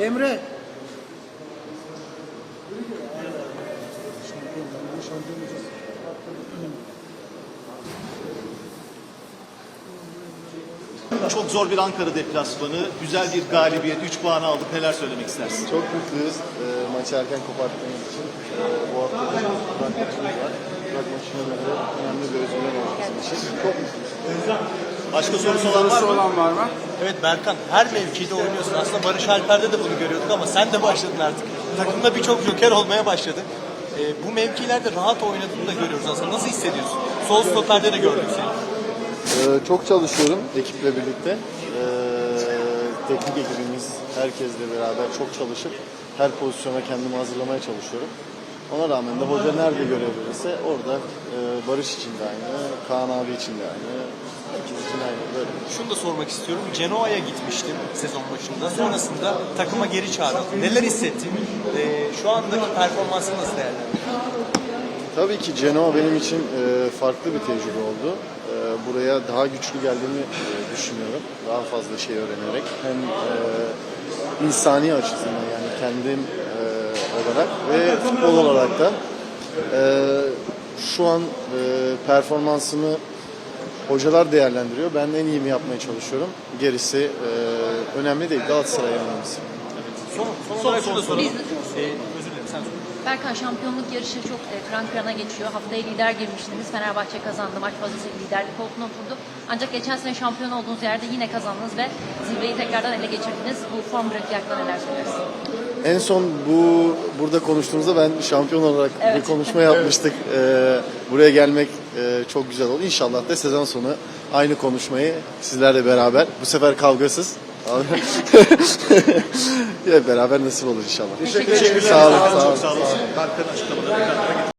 Emre. Çok zor bir Ankara deplasmanı. Güzel bir galibiyet. 3 puan aldık. Neler söylemek istersin? Çok mutluyuz. E, maçı erken koparttığımız için. E, bu hafta da Prag maçımız var. Maçına da önemli bir özgürlük olacak. Çok mutluyuz. Başka sorusu olan var mı? var mı? Evet Berkan her mevkide oynuyorsun. Aslında Barış Alper'de de bunu görüyorduk ama sen de başladın artık. Takımda birçok joker olmaya başladı. Ee, bu mevkilerde rahat oynadığını da görüyoruz aslında. Nasıl hissediyorsun? Sol stoperde de gördük seni. E, çok çalışıyorum ekiple birlikte. E, teknik ekibimiz herkesle beraber çok çalışıp her pozisyona kendimi hazırlamaya çalışıyorum. Ona rağmen de hoca nerede görev verirse orada e, Barış için de aynı, Kaan abi için de aynı, için aynı. Böyle. Şunu da sormak istiyorum. Genoa'ya gitmiştim sezon başında. Sonrasında takıma geri çağrıldın. Neler hissettin? Ee, şu andaki performansını nasıl değerlendiriyorsun? Tabii ki Genoa benim için e, farklı bir tecrübe oldu. E, buraya daha güçlü geldiğimi e, düşünüyorum. Daha fazla şey öğrenerek. Hem e, insani açısından yani kendim e, olarak ve futbol olarak da e, şu an e, performansımı hocalar değerlendiriyor. Ben en iyimi yapmaya çalışıyorum. Gerisi e, önemli değil. Galatasaray önemlisi. Son, son olarak şunu da soralım. Ee, özür dilerim sen sor. Berkan şampiyonluk yarışı çok e, kıran kırana geçiyor. Haftaya lider girmiştiniz. Fenerbahçe kazandı. Maç fazlasıyla liderlik koltuğuna oturdu. Ancak geçen sene şampiyon olduğunuz yerde yine kazandınız ve zirveyi tekrardan ele geçirdiniz. Bu form grafiği neler söylersin? En son bu burada konuştuğumuzda ben şampiyon olarak bir konuşma yapmıştık. Ee, buraya gelmek e, çok güzel oldu. İnşallah da sezon sonu aynı konuşmayı sizlerle beraber bu sefer kavgasız hep beraber nasip olur inşallah. Teşekkür ederim. Sağ olun, sağ olun. Sağ olun. Berkan'ın açıklamaları ekranlara